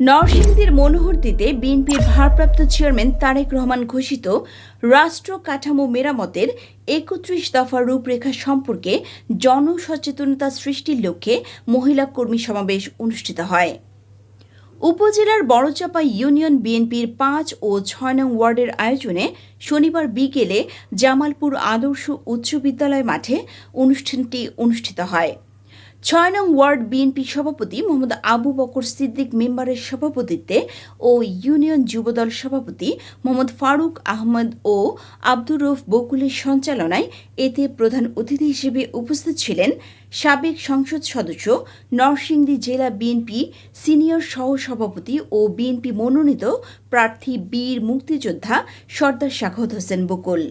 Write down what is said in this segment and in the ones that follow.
নরসিংদীর মনোহরদীতে বিএনপির ভারপ্রাপ্ত চেয়ারম্যান তারেক রহমান ঘোষিত রাষ্ট্র কাঠামো মেরামতের একত্রিশ দফা রূপরেখা সম্পর্কে জনসচেতনতা সৃষ্টির লক্ষ্যে মহিলা কর্মী সমাবেশ অনুষ্ঠিত হয়। উপজেলার বড়চাপা ইউনিয়ন বিএনপির পাঁচ ও ছয় নং ওয়ার্ডের আয়োজনে শনিবার বিকেলে জামালপুর আদর্শ উচ্চ বিদ্যালয় মাঠে অনুষ্ঠানটি অনুষ্ঠিত হয়। ছয় নং ওয়ার্ড বিএনপি সভাপতি মোহাম্মদ আবু বকর সিদ্দিক মেম্বারের সভাপতিত্বে ও ইউনিয়ন যুবদল সভাপতি মোহাম্মদ ফারুক আহমদ ও আব্দুর রফ বকুলের সঞ্চালনায় এতে প্রধান অতিথি হিসেবে উপস্থিত ছিলেন সাবেক সংসদ সদস্য নরসিংদী জেলা বিএনপি সিনিয়র সহসভাপতি ও বিএনপি মনোনীত প্রার্থী বীর মুক্তিযোদ্ধা সর্দার শাখাত হোসেন বকুল।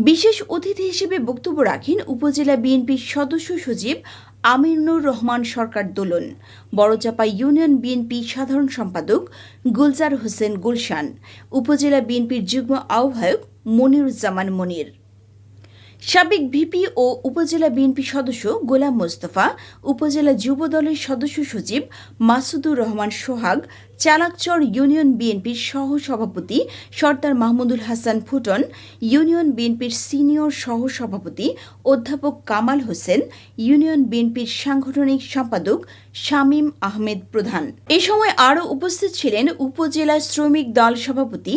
বিশেষ অতিথি হিসেবে বক্তব্য রাখেন উপজেলা বিএনপির সদস্য সচিব আমিনুর রহমান সরকার দোলন। বড়চাপা ইউনিয়ন বিএনপি সাধারণ সম্পাদক গুলজার হোসেন গুলশান। উপজেলা বিএনপির যুগ্ম আহ্বায়ক মনিরুজ্জামান মনির। সাবেক ভিপি ও উপজেলা বিএনপি সদস্য গোলাম মোস্তফা, উপজেলা যুব দলের সদস্য সচিব মাসুদুর রহমান সোহাগ চালাকচর ইউনিয়ন বিএনপির সহ সভাপতি সর্দার মাহমুদুল হাসান ফুটন, ইউনিয়ন বিএনপির সিনিয়র সহ সভাপতি অধ্যাপক কামাল হোসেন, ইউনিয়ন বিএনপির সাংগঠনিক সম্পাদক শামীম আহমেদ প্রধান। এ সময় আরও উপস্থিত ছিলেন উপজেলা শ্রমিক দল সভাপতি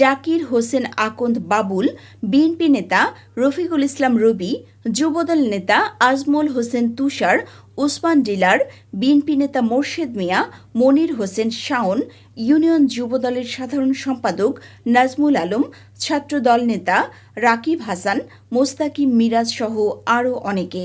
জাকির হোসেন আকন্দ বাবুল, বিএনপি নেতা রফিকুল ইসলাম রবি, যুবদল নেতা আজমল হোসেন তুষার ওসমান ডিলার, বিএনপি নেতা মোর্শেদ মিয়া, মনির হোসেন শাওন, ইউনিয়ন যুবদলের সাধারণ সম্পাদক নাজমুল আলম, ছাত্রদল নেতা রাকিব হাসান, মোস্তাকিম মিরাজ সহ আরও অনেকে।